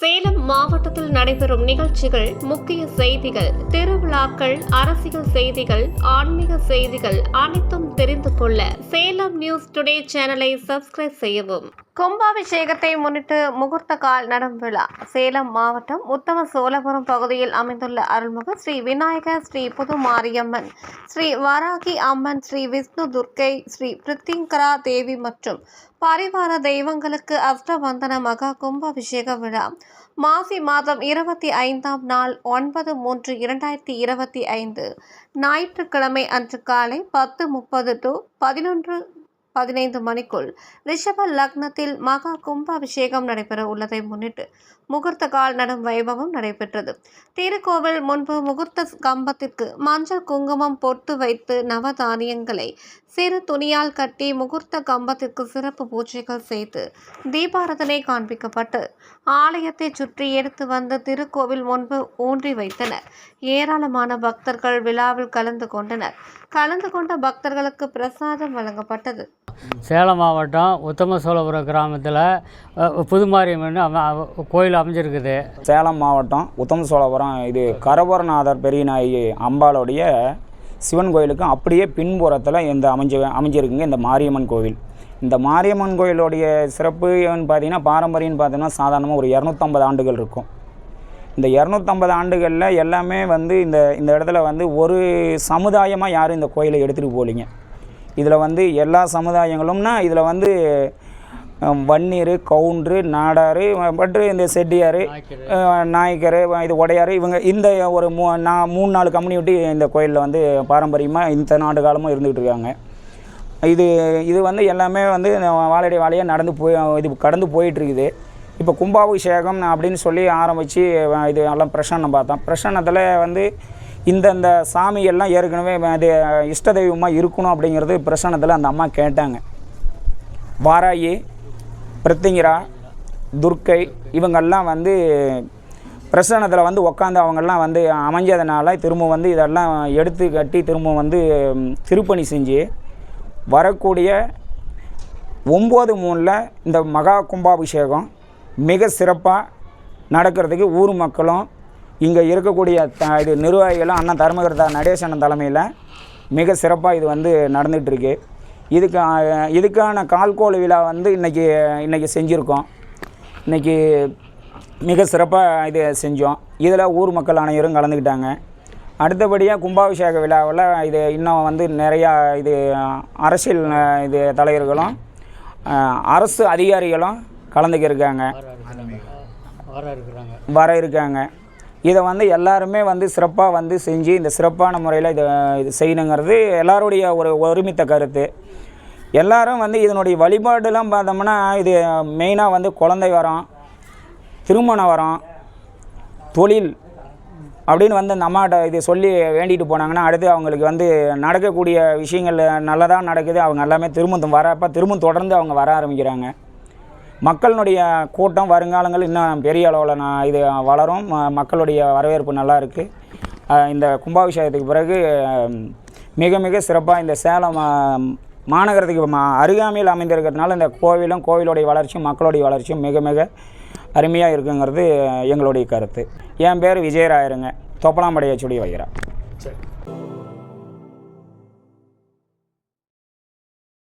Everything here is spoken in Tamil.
சேலம் மாவட்டத்தில் நடைபெறும் நிகழ்ச்சிகள் முக்கிய செய்திகள் திருவிழாக்கள் அரசியல் செய்திகள் ஆன்மீக செய்திகள் அனைத்தும் தெரிந்து கொள்ள சேலம் நியூஸ் டுடே சேனலை சப்ஸ்கிரைப் செய்யவும். கும்பாபிஷேகத்தை முன்னிட்டு முகூர்த்த கால் நடம் விழா. சேலம் மாவட்டம் உத்தம சோழபுரம் பகுதியில் அமைந்துள்ள அருள்மிகு ஸ்ரீ விநாயகர் ஸ்ரீ புது மாரியம்மன் ஸ்ரீ வராகி அம்மன் ஸ்ரீ விஷ்ணு துர்க்கை ஸ்ரீ பிரித்திங்கரா தேவி மற்றும் பரிவார தெய்வங்களுக்கு அஷ்டவந்தன மகா கும்பாபிஷேக விழா. மாசி மாதம் இருபத்தி ஐந்தாம் நாள் ஒன்பது மூன்று இரண்டாயிரத்தி இருபத்தி ஐந்து. ஞாயிற்றுக்கிழமை அன்று காலை பத்து முப்பது டு பதினொன்று பதினைந்து மணிக்குள் ரிஷப லக்னத்தில் மகா கும்பாபிஷேகம் நடைபெற உள்ளதை முன்னிட்டு முகூர்த்த கால் நடும் வைபவம் நடைபெற்றது. திருக்கோவில் முன்பு முகூர்த்த கம்பத்திற்கு மஞ்சள் குங்குமம் பொட்டு வைத்து நவதானியங்களை சிறு துணியால் கட்டி முகூர்த்த கம்பத்திற்கு சிறப்பு பூஜைகள் செய்து தீபாரதனை காண்பிக்கப்பட்டு ஆலயத்தை சுற்றி எடுத்து வந்து திருக்கோவில் முன்பு ஊன்றி வைத்தனர். ஏராளமான பக்தர்கள் விழாவில் கலந்து கொண்டனர். கலந்து கொண்ட பக்தர்களுக்கு பிரசாதம் வழங்கப்பட்டது. சேலம் மாவட்டம் உத்தம சோழபுரம் கிராமத்தில் புதுமாரியம்மன் கோயில் அமைஞ்சிருக்குது. சேலம் மாவட்டம் உத்தம சோழபுரம் இது கரபரநாதர் பெரியநாயகி அம்பாளுடைய சிவன் கோயிலுக்கும் அப்படியே பின்புறத்தில் இந்த அமைஞ்ச அமைஞ்சிருக்குங்க இந்த மாரியம்மன் கோவில். இந்த மாரியம்மன் கோயிலுடைய சிறப்புன்னு பார்த்தீங்கன்னா பாரம்பரியம்னு பார்த்தீங்கன்னா சாதாரணமாக ஒரு இரநூத்தம்பது ஆண்டுகள் இருக்கும். இந்த இரநூத்தம்பது ஆண்டுகளில் எல்லாமே வந்து இந்த இந்த இடத்துல வந்து ஒரு சமுதாயமாக யாரும் இந்த கோயிலை எடுத்துகிட்டு போகலிங்க. இதில் வந்து எல்லா சமுதாயங்களும்னா இதில் வந்து வன்னியர் கவுண்டரு நாடார் பட்டு இந்த செட்டியார் நாயக்கர். இது உடையார் இவங்க இந்த ஒரு மூ நான் மூணு நாலு கம்யூனிட்டி இந்த கோயிலில் வந்து பாரம்பரியமாக இந்த நாடு காலமாக இருந்துகிட்டு இருக்காங்க. இது இது வந்து எல்லாமே வந்து வாழையடி வாழையாக நடந்து போய் இது கடந்து போயிட்டுருக்குது. இப்போ கும்பாபிஷேகம் அப்படின்னு சொல்லி ஆரம்பித்து இது எல்லாம் பிரசன்னம் பார்த்தோம். பிரசன்னத்தில் வந்து இந்தந்த சாமிகள்லாம் ஏற்கனவே அது இஷ்ட தெய்வமாக இருக்கணும் அப்படிங்கிறது பிரசன்னத்தில் அந்த அம்மா கேட்டாங்க. வாராயி பிரித்திங்கிரா துர்க்கை இவங்கெல்லாம் வந்து பிரசன்னத்தில் வந்து உக்காந்து அவங்கெல்லாம் வந்து அமைஞ்சதுனால திரும்ப வந்து இதெல்லாம் எடுத்து கட்டி திரும்ப வந்து திருப்பணி செஞ்சு வரக்கூடிய ஒம்பது மூணில் இந்த மகா கும்பாபிஷேகம் மிக சிறப்பாக நடக்கிறதுக்கு ஊர் மக்களும் இங்கே இருக்கக்கூடிய த இது நிர்வாகிகளும் அண்ணன் தர்மகர்த்தா நடேசனன் தலைமையில் மிக சிறப்பாக இது வந்து நடந்துகிட்ருக்கு இதுக்கு இதுக்கான கால்கோள் விழா வந்து இன்றைக்கி இன்றைக்கி செஞ்சுருக்கோம். இன்றைக்கி மிக சிறப்பாக இது செஞ்சோம். இதில் ஊர் மக்கள் அனைவரும் கலந்துக்கிட்டாங்க. அடுத்தபடியாக கும்பாபிஷேக விழாவில் இது இன்னும் வந்து நிறையா இது அரசியல் இது தலைவர்களும் அரசு அதிகாரிகளும் கலந்துக்க இருக்காங்க. வர வர இருக்காங்க. இதை வந்து எல்லாருமே வந்து சிறப்பாக வந்து செஞ்சு இந்த சிறப்பான முறையில் இதை இது செய்யணுங்கிறது எல்லாருடைய ஒரு ஒருமித்த கருத்து. எல்லாரும் வந்து இதனுடைய வழிபாடுலாம் பார்த்தோம்னா இது மெயினாக வந்து குழந்தை வரம் திருமண வரம் தொழில் அப்படின்னு வந்து இந்த அம்மாட்ட இது சொல்லி வேண்டிட்டு போனாங்கன்னா அடுத்து அவங்களுக்கு வந்து நடக்கக்கூடிய விஷயங்கள் நல்லதாக நடக்குது அவங்க எல்லாமே திரும்ப வரப்போ திரும்ப தொடர்ந்து அவங்க வர ஆரம்பிக்கிறாங்க. மக்களுடைய கூட்டம் வருங்காலங்கள் இன்னும் பெரிய அளவில் நான் இது வளரும். மக்களுடைய வரவேற்பு நல்லா இருக்குது இந்த கும்பாபிஷேகத்துக்கு பிறகு மிக மிக சிறப்பாக இந்த சேலம் மாநகரத்துக்கு மா அருகாமையில் அமைந்திருக்கிறதுனால இந்த கோவிலும் கோவிலுடைய வளர்ச்சியும் மக்களுடைய வளர்ச்சியும் மிக மிக அருமையாக இருக்குங்கிறது எங்களுடைய கருத்து. என் பேர் விஜயராயருங்க. தொப்பலாம்படையாச்சுடைய வைகிறா